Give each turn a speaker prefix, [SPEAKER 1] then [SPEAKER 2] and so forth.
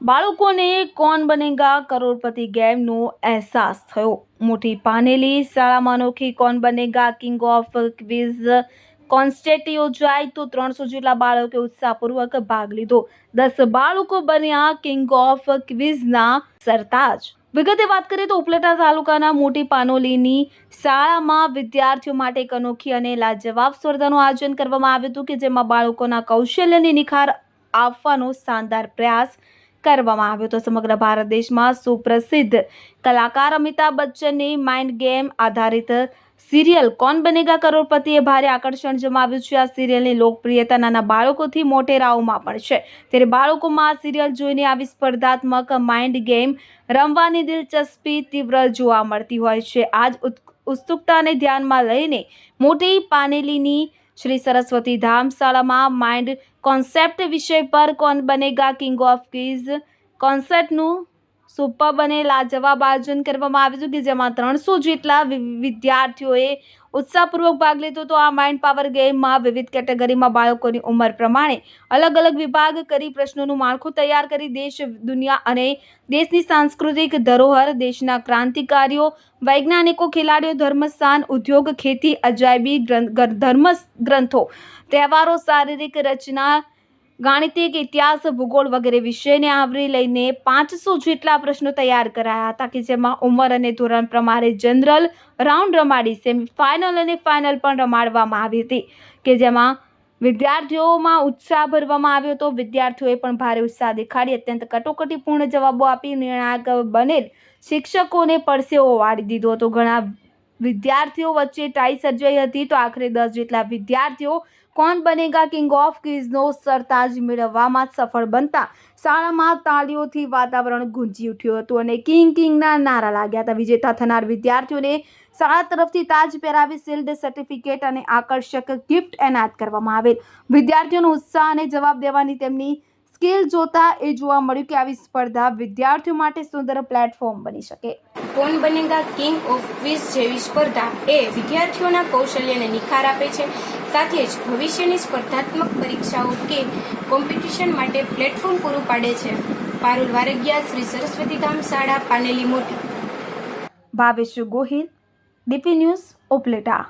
[SPEAKER 1] બાળકોને કોણ બનેગા? કરોડપતિ ગેમનો અહેસાસ થયો. મોટી પાનેલી શાળામાં અનોખી કોણ Banega? King of quiz contest યોજાઈ તો ત્રણસો જેટલા બાળકોએ ઉત્સાહપૂર્વક ભાગ લીધો. દસ બાળકો બન્યા કિંગ ઓફ ક્વિઝના સરતાજ. વિગતે વાત કરીએ તો ઉપલેટા તાલુકાના મોટી પાનોલીની શાળામાં વિદ્યાર્થીઓ માટે એક અનોખી અને લાજવાબ સ્પર્ધાનું આયોજન કરવામાં આવ્યું હતું કે જેમાં બાળકોના કૌશલ્યની નિખાર આપવાનો શાનદાર પ્રયાસ કરવામાં આવ્યો હતો. સમગ્ર ભારત દેશમાં સુપ્રસિદ્ધ કલાકાર અમિતાભ બચ્ચનની માઇન્ડ ગેમ આધારિત સિરિયલ કોણ બનેગા? કરોડપતિએ ભારે આકર્ષણ જમાવ્યું છે. આ સિરિયલની લોકપ્રિયતા નાના બાળકોથી મોટેરાઓમાં પણ છે. ત્યારે બાળકોમાં આ સિરિયલ જોઈને આવી સ્પર્ધાત્મક માઇન્ડ ગેમ રમવાની દિલચસ્પી તીવ્ર જોવા મળતી હોય છે. આ જ ઉત્સુકતાને ધ્યાનમાં લઈને મોટી પાનેલીની શ્રી સરસ્વતી ધામ શાળામાં માઇન્ડ કોન્સેપ્ટ વિષય પર Kaun Banega king of quiz કોન્સેપ્ટનું super અને લાજવાબ આયોજન કરવામાં આવ્યું હતું કે જેમાં ત્રણસો જેટલા વિદ્યાર્થીઓએ ઉત્સાહપૂર્વક ભાગ લીધો હતો. આ માઇન્ડ પાવર ગેમમાં વિવિધ કેટેગરીમાં બાળકોની ઉંમર પ્રમાણે અલગ અલગ વિભાગ કરી પ્રશ્નોનું માળખું તૈયાર કરી દેશ, દુનિયા અને દેશની સાંસ્કૃતિક ધરોહર, દેશના ક્રાંતિકારીઓ, વૈજ્ઞાનિકો, ખેલાડીઓ, ધર્મસ્થાન, ઉદ્યોગ, ખેતી, અજાયબી ધર્મ ગ્રંથો, તહેવારો, શારીરિક રચના ગાણિતિક ઇતિહાસ, ભૂગોળ વગેરે વિષયને આવરી લઈને પાંચસો જેટલા પ્રશ્નો તૈયાર કરાયા હતા કે જેમાં ઉંમર અને ધોરણ પ્રમાણે જનરલ રાઉન્ડ રમાડી સેમિફાઇનલ અને ફાઇનલ પણ રમાડવામાં આવી હતી. કે જેમાં વિદ્યાર્થીઓમાં ઉત્સાહ ભરવામાં આવ્યો હતો. વિદ્યાર્થીઓએ પણ ભારે ઉત્સાહ દેખાડી. અત્યંત કટોકટીપૂર્ણ જવાબો આપી નિર્ણાયક બનેલ શિક્ષકોને પરસેવો વાળી દીધો હતો. ઘણા વિદ્યાર્થીઓ વચ્ચે ટાઈ સર્જાઈ હતી. તો આખરે દસ જેટલા વિદ્યાર્થીઓ કોણ બનેગા? કિંગ ઓફ કિઝનો સરતાજ મેળવવામાં સફળ બનતા શાળામાં તાળીઓથી વાતાવરણ ગુંજી ઉઠ્યું હતું અને કિંગ કિંગના નારા લાગ્યા હતા. વિજેતા થનાર વિદ્યાર્થીઓને શાળા તરફથી તાજ પહેરાવી શિલ્ડ સર્ટિફિકેટ અને આકર્ષક ગિફ્ટ એનાયત કરવામાં આવેલ. વિદ્યાર્થીઓનો ઉત્સાહ અને જવાબ દેવાની તેમની સ્કિલ જોતા એ જોવા મળ્યું કે આવી સ્પર્ધા વિદ્યાર્થીઓ માટે સુંદર પ્લેટફોર્મ બની શકે.
[SPEAKER 2] કોણ બનેગા? કિંગ ઓફ ક્વિઝ જેવી સ્પર્ધા એ વિદ્યાર્થીઓના કૌશલ્યને નિખાર આપે છે. સાથે જ ભવિષ્યની સ્પર્ધાત્મક પરીક્ષાઓ કે કોમ્પિટિશન માટે પ્લેટફોર્મ પૂરું પાડે છે. પારુલ વારગિયા, શ્રી સરસ્વતી ધામ શાળા, પાનેલી મોટી.
[SPEAKER 1] Bhavesh Gohil, DP News, Upleta.